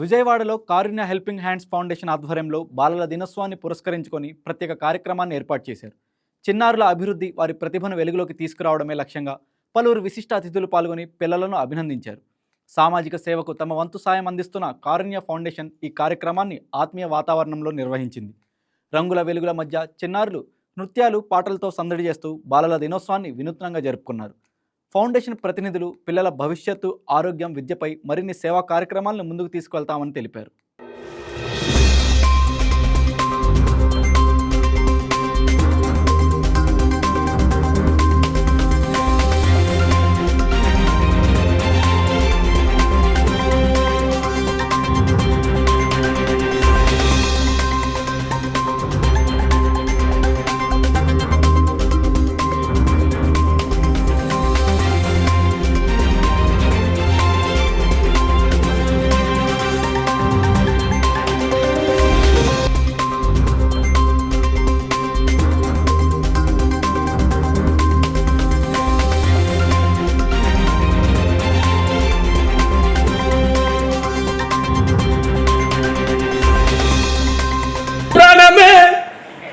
విజయవాడలో కారుణ్య helping hands foundation ఆధ్వర్యంలో బాలల దినోత్సవాన్ని పురస్కరించుకొని ప్రత్యేక కార్యక్రమాన్ని ఏర్పాటు చేశారు. చిన్నారుల అభివృద్ధి వారి ప్రతిభను వెలుగులోకి తీసుకురావడమే లక్ష్యంగా పలువురు విశిష్ట అతిథులు పాల్గొని పిల్లలను అభినందించారు. సామాజిక సేవకు తమ వంతు సాయం అందిస్తున్న కారుణ్య ఫౌండేషన్ ఈ కార్యక్రమాన్ని ఆత్మీయ వాతావరణంలో నిర్వహించింది. రంగుల వెలుగుల మధ్య చిన్నారులు నృత్యాలు పాటలతో సందడి చేస్తూ బాలల దినోత్సవాన్ని వినూత్నంగా జరుపుకున్నారు. ఫౌండేషన్ ప్రతినిధులు పిల్లల భవిష్యత్తు ఆరోగ్యం విద్యపై మరిన్ని సేవా కార్యక్రమాలను ముందుకు తీసుకువెళ్తామని తెలిపారు.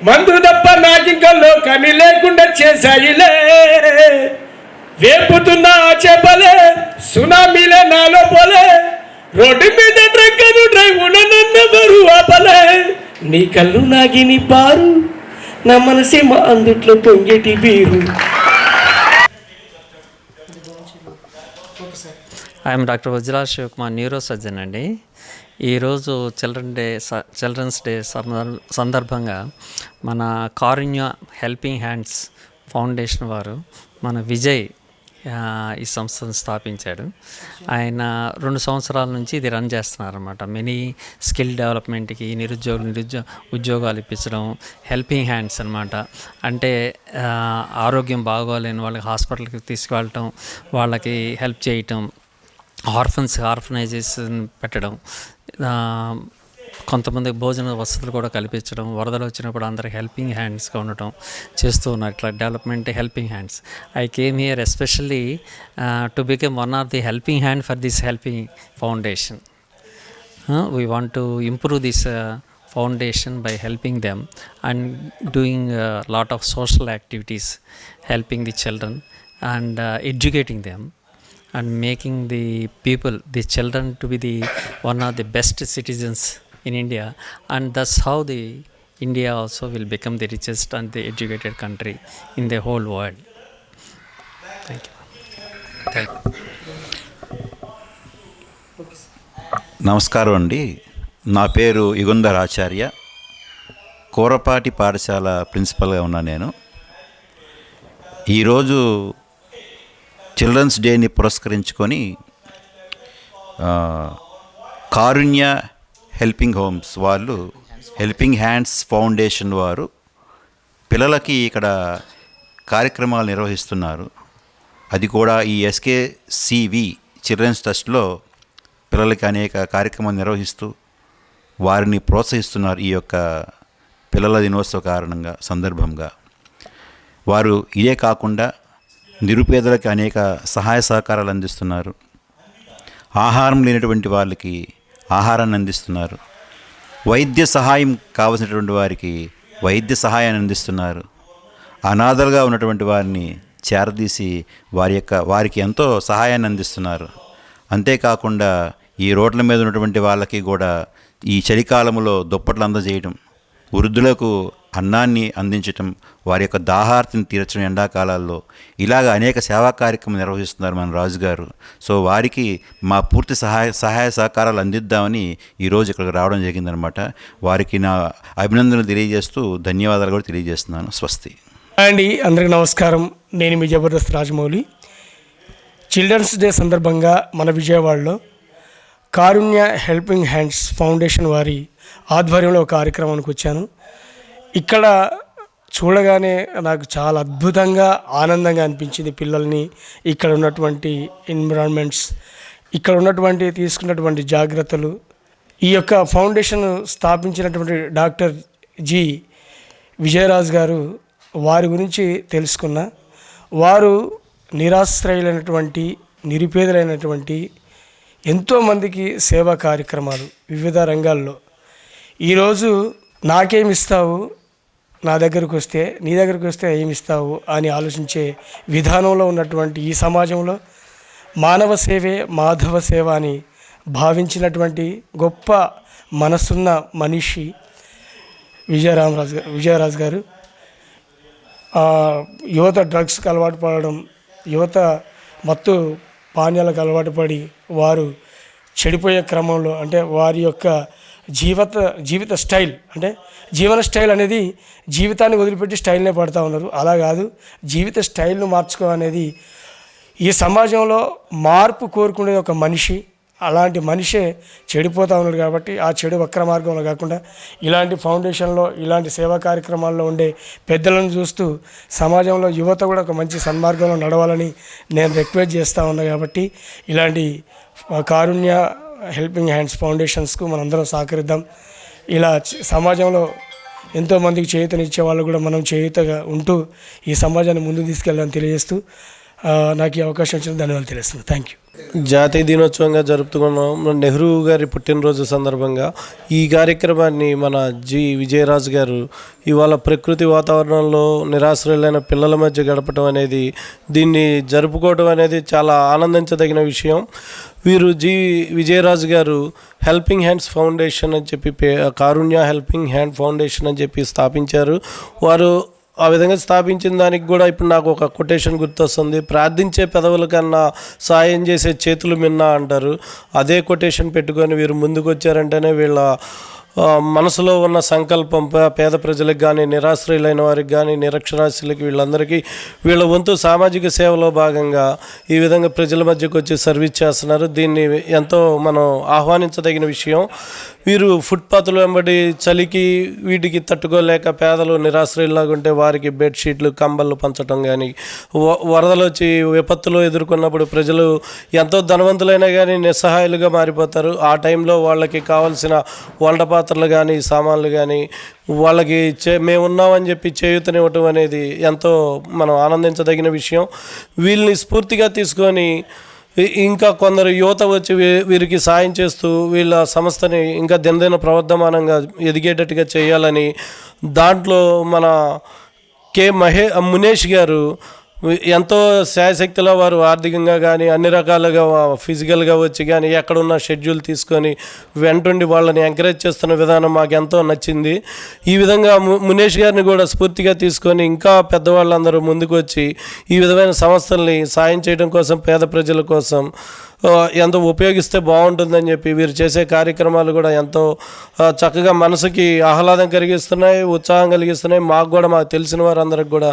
మందు తప్ప నాకింకల్లో కని లేకుండా చేశాయిలే. వేపుతున్న ఆ చేపలే సునామీలే నాలో పోలే. రోడ్డు మీద ట్రక్కను డ్రైవున నన్నెవరు ఆపలే. నీ కళ్ళు నాగిని పారు నా మనసేమ అందుట్లో Pongeti beer. I'm doctor Vajra Shivakumar neuro surgeon అండి ఈరోజు చిల్డ్రన్ డే స- చిల్డ్రన్స్ డే సందర్- సందర్భంగా మన కారుణ్య హెల్పింగ్ హ్యాండ్స్ ఫౌండేషన్ వారు మన విజయ్ ఈ సంస్థను స్థాపించాడు. ఆయన రెండు సంవత్సరాల నుంచి ఇది రన్ చేస్తున్నారన్నమాట. మినీ మెనీ స్కిల్ డెవలప్మెంట్కి నిరుద్యోగులు నిరుద్యో ఉద్యోగాలు ఇప్పించడం హెల్పింగ్ హ్యాండ్స్ అనమాట అంటే ఆరోగ్యం బాగోలేని వాళ్ళకి హాస్పిటల్కి తీసుకువెళ్ళటం వాళ్ళకి హెల్ప్ చేయటం ఆర్ఫన్స్ ఆర్ఫనైజెస్ పెట్టడం కొంతమంది భోజన వసతులు కూడా కల్పించడం వరదలు వచ్చినప్పుడు అందరు హెల్పింగ్ హ్యాండ్స్గా ఉండటం చేస్తూ ఉన్నారు. ఇట్లా development helping hands. I came here especially to become one of the helping hand for this helping foundation. We want to improve this foundation by helping them and doing lot of social activities helping the children and educating them. And making the people the children to be the one of the best citizens in India and thus how the India also will become the richest and the educated country in the whole world thank you thank you నమస్కారం అండి. నా పేరు ఇగుందర్ ఆచార్య. కూరపాటి పాఠశాల ప్రిన్సిపల్గా ఉన్నా నేను. ఈరోజు children's డేని పురస్కరించుకొని కారుణ్య హెల్పింగ్ హోమ్స్ వాళ్ళు హెల్పింగ్ హ్యాండ్స్ ఫౌండేషన్ వారు పిల్లలకి ఇక్కడ కార్యక్రమాలు నిర్వహిస్తున్నారు. అది కూడా ఈ ఎస్కేసివి చిల్డ్రన్స్ ట్రస్ట్లో పిల్లలకి అనేక కార్యక్రమాలు నిర్వహిస్తూ వారిని ప్రోత్సహిస్తున్నారు ఈ యొక్క పిల్లల దినోత్సవ కారణంగా సందర్భంగా. వారు ఇదే కాకుండా నిరుపేదలకు అనేక సహాయ సహకారాలు అందిస్తున్నారు. ఆహారం లేనటువంటి వాళ్ళకి ఆహారాన్ని అందిస్తున్నారు. వైద్య సహాయం కావలసినటువంటి వారికి వైద్య సహాయాన్ని అందిస్తున్నారు. అనాథలుగా ఉన్నటువంటి వారిని చేరదీసి వారి యొక్క వారికి ఎంతో సహాయాన్ని అందిస్తున్నారు. అంతేకాకుండా ఈ రోడ్ల మీద ఉన్నటువంటి వాళ్ళకి కూడా ఈ చలికాలంలో దుప్పట్లు అందజేయడం వృద్ధులకు అన్నాన్ని అందించటం వారి యొక్క దాహార్తిని తీర్చడం ఎండాకాలాల్లో ఇలాగ అనేక సేవా కార్యక్రమం నిర్వహిస్తున్నారు మన రాజుగారు. సో వారికి మా పూర్తి సహాయ సహాయ సహకారాలు అందిద్దామని ఈరోజు ఇక్కడికి రావడం జరిగిందనమాట. వారికి నా అభినందనలు తెలియజేస్తూ ధన్యవాదాలు కూడా తెలియజేస్తున్నాను. స్వస్తి. అండి అందరికి నమస్కారం. నేను మీ జబర్దస్త్ రాజమౌళి. చిల్డ్రన్స్ డే సందర్భంగా మన విజయవాడలో కారుణ్య హెల్పింగ్ హ్యాండ్స్ ఫౌండేషన్ వారి ఆధ్వర్యంలో ఒక కార్యక్రమానికి వచ్చాను. ఇక్కడ చూడగానే నాకు చాలా అద్భుతంగా ఆనందంగా అనిపించింది పిల్లల్ని ఇక్కడ ఉన్నటువంటి ఎన్విరాన్మెంట్స్ ఇక్కడ ఉన్నటువంటి తీసుకున్నటువంటి జాగ్రత్తలు. ఈ యొక్క ఫౌండేషన్ స్థాపించినటువంటి డాక్టర్ జి విజయరాజ్ గారు వారి గురించి తెలుసుకున్న వారు నిరాశ్రయులైనటువంటి నిరుపేదలైనటువంటి ఎంతోమందికి సేవా కార్యక్రమాలు వివిధ రంగాల్లో. ఈరోజు నాకేమిస్తావు నా దగ్గరకు వస్తే నీ దగ్గరకు వస్తే ఏమిస్తావు అని ఆలోచించే విధానంలో ఉన్నటువంటి ఈ సమాజంలో మానవ సేవే మాధవ సేవ అని భావించినటువంటి గొప్ప మనసున్న మనిషి విజయరామరాజు గారు విజయరాజు గారు. యువత డ్రగ్స్కి అలవాటు పడడం యువత మత్తు పానీయాలకు అలవాటు పడి వారు చెడిపోయే క్రమంలో అంటే వారి యొక్క జీవిత జీవిత స్టైల్. అంటే జీవన స్టైల్ అనేది జీవితాన్ని వదిలిపెట్టి స్టైల్నే పడతా ఉన్నారు. అలా కాదు. జీవిత స్టైల్ను మార్చుకో అనేది ఈ సమాజంలో మార్పు కోరుకునేది ఒక మనిషి. అలాంటి మనిషే చెడిపోతూ ఉన్నాడు కాబట్టి ఆ చెడు వక్ర మార్గంలో కాకుండా ఇలాంటి ఫౌండేషన్లో ఇలాంటి సేవా కార్యక్రమాల్లో ఉండే పెద్దలను చూస్తూ సమాజంలో యువత కూడా ఒక మంచి సన్మార్గంలో నడవాలని నేను రిక్వెస్ట్ చేస్తూ ఉన్నా కాబట్టి ఇలాంటి కారుణ్య హెల్పింగ్ హ్యాండ్స్ ఫౌండేషన్స్కు మనందరం సహకరిద్దాం. ఇలా సమాజంలో ఎంతోమందికి చేయూతనిచ్చే వాళ్ళు కూడా మనం చేయూతగా ఉంటూ ఈ సమాజాన్ని ముందుకు తీసుకెళ్ళాలని తెలియజేస్తూ నాకు ఈ అవకాశం వచ్చిన ధన్యవాదాలు తెలుస్తుంది థ్యాంక్ యూ జాతీయ దినోత్సవంగా జరుపుతున్నాం. నెహ్రూ గారి పుట్టినరోజు సందర్భంగా ఈ కార్యక్రమాన్ని మన జి విజయరాజు గారు ఇవాళ ప్రకృతి వాతావరణంలో నిరాశ్రయులైన పిల్లల మధ్య గడపడం అనేది దీన్ని జరుపుకోవడం అనేది చాలా ఆనందించదగిన విషయం. వీరు జి విజయరాజు గారు హెల్పింగ్ హ్యాండ్స్ ఫౌండేషన్ అని చెప్పి కారుణ్య హెల్పింగ్ హ్యాండ్ ఫౌండేషన్ అని చెప్పి స్థాపించారు. వారు ఆ విధంగా స్థాపించిన దానికి కూడా ఇప్పుడు నాకు ఒక కొటేషన్ గుర్తొస్తుంది. ప్రార్థించే పెదవుల కన్నా సాయం చేసే చేతులు మిన్న అంటారు. అదే కొటేషన్ పెట్టుకొని వీరు ముందుకు వచ్చారంటేనే వీళ్ళ మనసులో ఉన్న సంకల్పం పేద ప్రజలకు కానీ నిరాశ్రయులైన వారికి కానీ నిరక్షరాస్యులకి వీళ్ళందరికీ వీళ్ళ వంతు సామాజిక సేవలో భాగంగా ఈ విధంగా ప్రజల మధ్యకు వచ్చి సర్వీస్ చేస్తున్నారు. దీన్ని ఎంతో మనం ఆహ్వానించదగిన విషయం. వీరు ఫుట్పాత్లు వెంబడి చలికి వీటికి తట్టుకోలేక పేదలు నిరాశ్రయులాగుంటే వారికి బెడ్షీట్లు కంబళ్ళు పంచడం కానీ వ- వరదలు వచ్చి విపత్తులు ఎదుర్కొన్నప్పుడు ప్రజలు ఎంతో ధనవంతులైనా కానీ నిస్సహాయులుగా మారిపోతారు. ఆ టైంలో వాళ్ళకి కావాల్సిన వంట పాత్రలు కానీ సామాన్లు కానీ వాళ్ళకి చే మేము ఉన్నామని చెప్పి చేయూతనివ్వటం అనేది ఎంతో మనం ఆనందించదగిన విషయం. వీళ్ళని స్ఫూర్తిగా తీసుకొని ఇంకా కొందరు యువత వచ్చి వీరికి సాయం చేస్తూ వీళ్ళ సంస్థని ఇంకా దినదిన ప్రవర్ధమానంగా ఎదిగేటట్టుగా చేయాలని దాంట్లో మన కే మహే మునేష్ గారు ఎంతో శాయశక్తిలో వారు ఆర్థికంగా కానీ అన్ని రకాలుగా ఫిజికల్గా వచ్చి కానీ ఎక్కడున్న షెడ్యూల్ తీసుకొని వెంటుండి వాళ్ళని ఎంకరేజ్ చేస్తున్న విధానం మాకు ఎంతో నచ్చింది. ఈ విధంగా ము- మునేష్ గారిని కూడా స్ఫూర్తిగా తీసుకొని ఇంకా పెద్దవాళ్ళందరూ ముందుకు వచ్చి ఈ విధమైన సంస్థల్ని సాయం చేయడం కోసం పేద ప్రజల కోసం ఎంతో ఉపయోగిస్తే బాగుంటుందని చెప్పి వీరు చేసే కార్యక్రమాలు కూడా ఎంతో చక్కగా మనసుకి ఆహ్లాదం కలిగిస్తున్నాయి ఉత్సాహం కలిగిస్తున్నాయి. మాకు కూడా మాకు తెలిసిన వారందరికి కూడా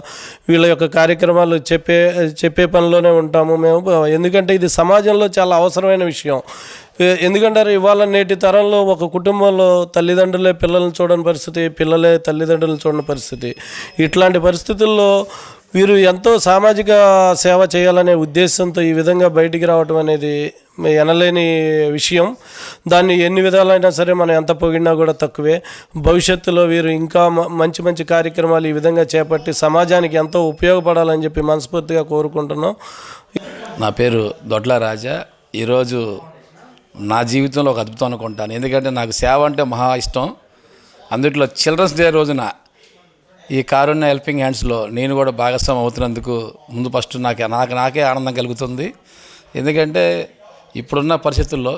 వీళ్ళ యొక్క కార్యక్రమాలు చెప్పే చెప్పే పనిలోనే ఉంటాము మేము. ఎందుకంటే ఇది సమాజంలో చాలా అవసరమైన విషయం. ఎందుకంటారు ఇవాళ నేటి తరంలో ఒక కుటుంబంలో తల్లిదండ్రులే పిల్లల్ని చూడని పరిస్థితి పిల్లలే తల్లిదండ్రులను చూడని పరిస్థితి. ఇట్లాంటి పరిస్థితుల్లో వీరు ఎంతో సామాజిక సేవ చేయాలనే ఉద్దేశంతో ఈ విధంగా బయటికి రావటం అనేది ఎనలేని విషయం. దాన్ని ఎన్ని విధాలైనా సరే మనం ఎంత పొగిడినా కూడా తక్కువే. భవిష్యత్తులో వీరు ఇంకా మంచి మంచి కార్యక్రమాలు ఈ విధంగా చేపట్టి సమాజానికి ఎంతో ఉపయోగపడాలని చెప్పి మనస్ఫూర్తిగా కోరుకుంటున్నాం. నా పేరు దొడ్ల రాజా. ఈరోజు నా జీవితంలో ఒక అద్భుతం అనుకుంటాను ఎందుకంటే నాకు సేవ అంటే మహా ఇష్టం. అందుట్లో చిల్డ్రన్స్ డే రోజున ఈ కారుణ్య హెల్పింగ్ హ్యాండ్స్లో నేను కూడా భాగస్వామి అవుతున్నందుకు ముందు ఫస్ట్ నాకు నాకు నాకే ఆనందం కలుగుతుంది. ఎందుకంటే ఇప్పుడున్న పరిస్థితుల్లో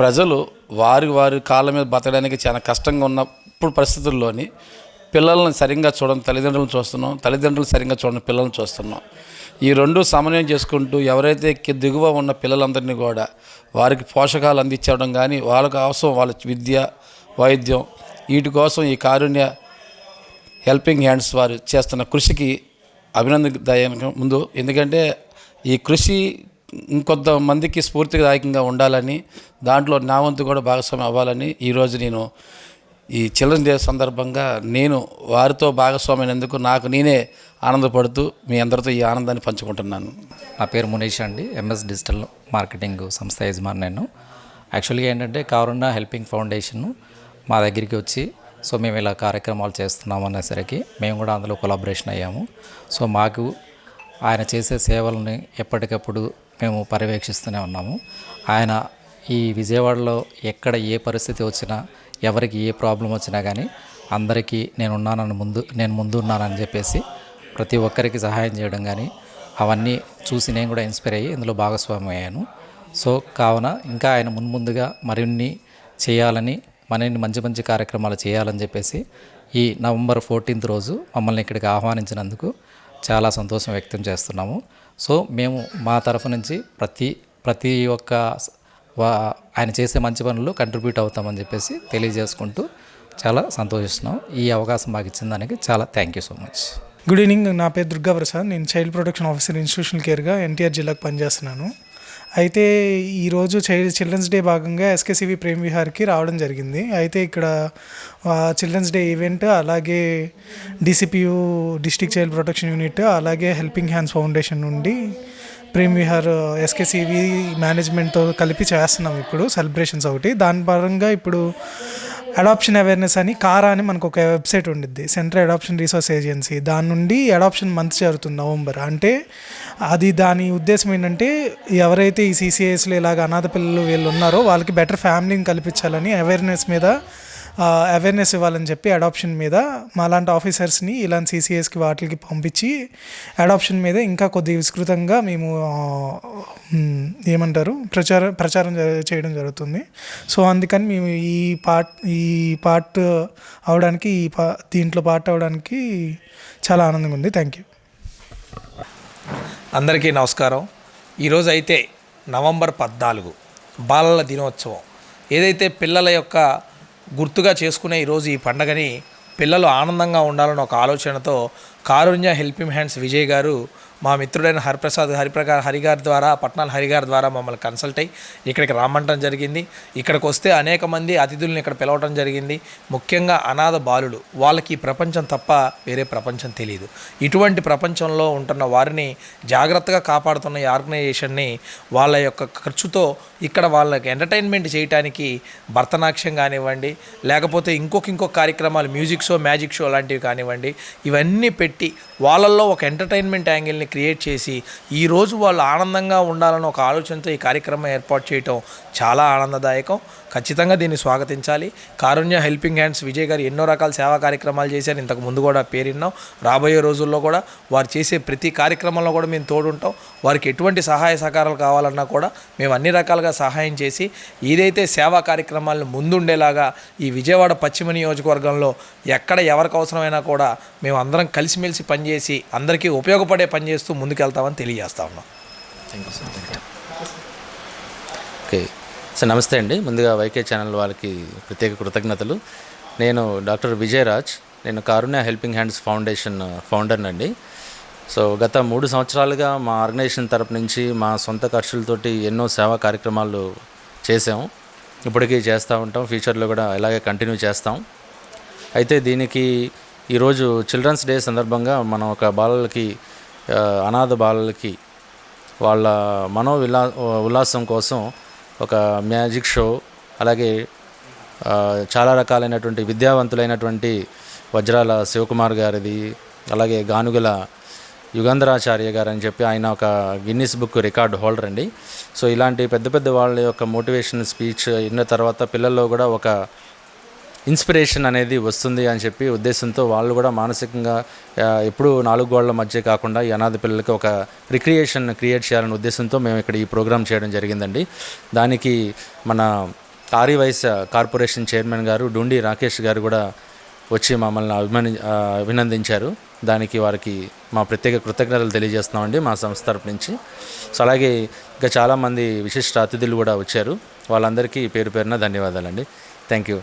ప్రజలు వారి వారి కాళ్ళ మీద బతకడానికి చాలా కష్టంగా ఉన్న ఇప్పుడు పరిస్థితుల్లోని పిల్లల్ని సరిగ్గా చూడడం తల్లిదండ్రులను చూస్తున్నాం. తల్లిదండ్రులు సరిగ్గా చూడడం పిల్లల్ని చూస్తున్నాం. ఈ రెండు సమన్వయం చేసుకుంటూ ఎవరైతే దిగువ ఉన్న పిల్లలందరినీ కూడా వారికి పోషకాలు అందించడం కానీ వాళ్ళకు అవసరం వాళ్ళ విద్య వైద్యం వీటి కోసం ఈ కారుణ్య హెల్పింగ్ హ్యాండ్స్ వారు చేస్తున్న కృషికి అభినందనదాయకం ముందు. ఎందుకంటే ఈ కృషి ఇంకొంతమందికి స్ఫూర్తిదాయకంగా ఉండాలని దాంట్లో నా వంతు కూడా భాగస్వామి అవ్వాలని ఈరోజు నేను ఈ చిల్డ్రన్ డే సందర్భంగా నేను వారితో భాగస్వామైనందుకు నాకు నేనే ఆనందపడుతూ మీ అందరితో ఈ ఆనందాన్ని పంచుకుంటున్నాను. నా పేరు మునీష్ అండి. ఎంఎస్ డిజిటల్ మార్కెటింగ్ సంస్థ యజమాని నేను. యాక్చువల్గా ఏంటంటే కారుణ హెల్పింగ్ ఫౌండేషన్ మా దగ్గరికి వచ్చి సో మేము ఇలా కార్యక్రమాలు చేస్తున్నాం అనేసరికి మేము కూడా అందులో కొలాబరేషన్ అయ్యాము. సో మాకు ఆయన చేసే సేవలని ఎప్పటికప్పుడు మేము పర్యవేక్షిస్తూనే ఉన్నాము. ఆయన ఈ విజయవాడలో ఎక్కడ ఏ పరిస్థితి వచ్చినా ఎవరికి ఏ ప్రాబ్లం వచ్చినా కానీ అందరికీ నేను ఉన్నానని ముందు నేను ముందు ఉన్నానని చెప్పేసి ప్రతి ఒక్కరికి సహాయం చేయడం కానీ అవన్నీ చూసి నేను కూడా ఇన్స్పైర్ అయ్యి ఇందులో భాగస్వామి అయ్యాను. సో కావున ఇంకా ఆయన మున్ముందుగా మరిన్ని చేయాలని మరిన్ని మంచి మంచి కార్యక్రమాలు చేయాలని చెప్పేసి ఈ నవంబర్ ఫోర్టీన్త్ రోజు మమ్మల్ని ఇక్కడికి ఆహ్వానించినందుకు చాలా సంతోషం వ్యక్తం చేస్తున్నాము. సో మేము మా తరఫు నుంచి ప్రతి ప్రతి ఒక్క వా- ఆయన చేసే మంచి పనులు కంట్రిబ్యూట్ అవుతామని చెప్పేసి తెలియజేసుకుంటూ చాలా సంతోషిస్తున్నాం. ఈ అవకాశం మాకు ఇచ్చిన దానికి చాలా thank you so much good evening నా పేరు దుర్గా ప్రసాద్ నేను చైల్డ్ ప్రొటెక్షన్ ఆఫీసర్ ఇన్స్టిట్యూషనల్ కేర్గా ఎన్టీఆర్ జిల్లాకు పనిచేస్తున్నాను. అయితే ఈరోజు చైల్డ్ చిల్డ్రన్స్ డే భాగంగా ఎస్కేసివి ప్రేమ్ విహార్కి రావడం జరిగింది. అయితే ఇక్కడ చిల్డ్రన్స్ డే ఈవెంట్ అలాగే DCPU district child protection unit అలాగే హెల్పింగ్ హ్యాండ్స్ ఫౌండేషన్ నుండి ప్రేమ్ విహార్ ఎస్కేసివి మేనేజ్మెంట్తో కలిపి చేస్తున్నాం ఇప్పుడు సెలబ్రేషన్స్ ఒకటి. దాని పరంగా ఇప్పుడు అడాప్షన్ అవేర్నెస్ అని కారా అని మనకు ఒక వెబ్సైట్ ఉండిద్ది. సెంట్రల్ అడాప్షన్ రీసోర్స్ ఏజెన్సీ దాని నుండి అడాప్షన్ మంత్ జరుగుతుంది నవంబర్. అంటే అది దాని ఉద్దేశం ఏంటంటే ఎవరైతే ఈ సీసీఎస్లో ఇలాగ అనాథ పిల్లలు వీళ్ళు ఉన్నారో వాళ్ళకి బెటర్ ఫ్యామిలీని కల్పించాలని అవేర్నెస్ మీద అవేర్నెస్ ఇవ్వాలని చెప్పి అడాప్షన్ మీద మాలాంటి ఆఫీసర్స్ని ఇలాంటి సీసీఎస్కి వాటికి పంపించి అడాప్షన్ మీద ఇంకా కొద్ది విస్తృతంగా మేము ఏమంటారు ప్రచారం ప్రచారం చేయడం జరుగుతుంది. సో అందుకని మేము ఈ పార్ట్ ఈ పార్ట్ అవడానికి ఈ పా దీంట్లో పార్ట్ అవడానికి చాలా ఆనందంగా ఉంది. థ్యాంక్ యూ అందరికీ నమస్కారం. ఈరోజు అయితే నవంబర్ పద్నాలుగు బాలల దినోత్సవం. ఏదైతే పిల్లల యొక్క గుర్తుగా చేసుకునే ఈరోజు ఈ పండగని పిల్లలు ఆనందంగా ఉండాలని ఒక ఆలోచనతో కారుణ్య హెల్పింగ్ హ్యాండ్స్ విజయ్ గారు మా మిత్రుడైన హరిప్రసాద్ హరిప్రకార్ హరిగారి ద్వారా పట్నాల హరిగారి ద్వారా మమ్మల్ని కన్సల్ట్ అయ్యి ఇక్కడికి రమ్మంటం జరిగింది. ఇక్కడికి వస్తే అనేక మంది అతిథులను ఇక్కడ పిలవటం జరిగింది. ముఖ్యంగా అనాథ బాలుడు వాళ్ళకి ప్రపంచం తప్ప వేరే ప్రపంచం తెలియదు ఇటువంటి ప్రపంచంలో ఉంటున్న వారిని జాగ్రత్తగా కాపాడుతున్న ఈ ఆర్గనైజేషన్ని వాళ్ళ యొక్క ఖర్చుతో ఇక్కడ వాళ్ళకి ఎంటర్టైన్మెంట్ చేయడానికి భరతనాట్యం కానివ్వండి లేకపోతే ఇంకొక ఇంకొక కార్యక్రమాలు మ్యూజిక్ షో మ్యాజిక్ షో లాంటివి కానివ్వండి ఇవన్నీ పెట్టి వాళ్ళల్లో ఒక ఎంటర్టైన్మెంట్ యాంగిల్ని క్రియేట్ చేసి ఈరోజు వాళ్ళు ఆనందంగా ఉండాలని ఒక ఆలోచనతో ఈ కార్యక్రమం ఏర్పాటు చేయటం చాలా ఆనందదాయకం. ఖచ్చితంగా దీన్ని స్వాగతించాలి. కారుణ్య హెల్పింగ్ హ్యాండ్స్ విజయ్ గారు ఎన్నో రకాల సేవా కార్యక్రమాలు చేశారు. ఇంతకు ముందు కూడా పేరున్నాం. రాబోయే రోజుల్లో కూడా వారు చేసే ప్రతి కార్యక్రమంలో కూడా మేము తోడుంటాం. వారికి ఎటువంటి సహాయ సహకారాలు కావాలన్నా కూడా మేము అన్ని రకాలుగా సహాయం చేసి ఏదైతే సేవా కార్యక్రమాలను ముందుండేలాగా ఈ విజయవాడ పశ్చిమ నియోజకవర్గంలో ఎక్కడ ఎవరికి అవసరమైనా కూడా మేము అందరం కలిసిమెలిసి పనిచేసి అందరికీ ఉపయోగపడే పని చేస్తూ ముందుకెళ్తామని తెలియజేస్తా ఉన్నాం. ఓకే సార్ నమస్తే అండి. ముందుగా వైకే ఛానల్ వాళ్ళకి ప్రత్యేక కృతజ్ఞతలు. నేను డాక్టర్ విజయరాజ్. నేను Karunya helping hands foundation founder అండి సో గత మూడు సంవత్సరాలుగా మా ఆర్గనైజేషన్ తరపు నుంచి మా సొంత ఖర్చులతోటి ఎన్నో సేవా కార్యక్రమాలు చేసాం ఇప్పటికీ చేస్తూ ఉంటాం. ఫ్యూచర్లో కూడా ఇలాగే కంటిన్యూ చేస్తాం. అయితే దీనికి ఈరోజు చిల్డ్రన్స్ డే సందర్భంగా మనం ఒక బాలలకి అనాథ బాలలకి వాళ్ళ మనో విలా ఉల్లాసం కోసం ఒక మ్యాజిక్ షో అలాగే చాలా రకాలైనటువంటి విద్యావంతులైనటువంటి వజ్రాల శివకుమార్ గారిది అలాగే గానుగల యుగంధరాచార్య గారు అని చెప్పి ఆయన ఒక గిన్నిస్ బుక్ రికార్డ్ హోల్డర్ అండి. సో ఇలాంటి పెద్ద పెద్ద వాళ్ళ యొక్క మోటివేషన్ స్పీచ్ విన్న తర్వాత పిల్లల్లో కూడా ఒక ఇన్స్పిరేషన్ అనేది వస్తుంది అని చెప్పి ఉద్దేశంతో వాళ్ళు కూడా మానసికంగా ఎప్పుడు నాలుగు గోళ్ళ మధ్య కాకుండా ఈ అనాథ పిల్లలకి ఒక రిక్రియేషన్ క్రియేట్ చేయాలనే ఉద్దేశంతో మేము ఇక్కడ ఈ ప్రోగ్రామ్ చేయడం జరిగిందండి. దానికి మన ఆర్యవైస్ కార్పొరేషన్ చైర్మన్ గారు డుండి రాకేష్ గారు కూడా వచ్చి మమ్మల్ని అభిమాని అభినందించారు. దానికి వారికి మా ప్రత్యేక కృతజ్ఞతలు తెలియజేస్తున్నామండి మా సంస్థ తరపు నుంచి. సో అలాగే ఇంకా చాలామంది విశిష్ట అతిథులు కూడా వచ్చారు. వాళ్ళందరికీ పేరు పేరున ధన్యవాదాలండి. Thank you.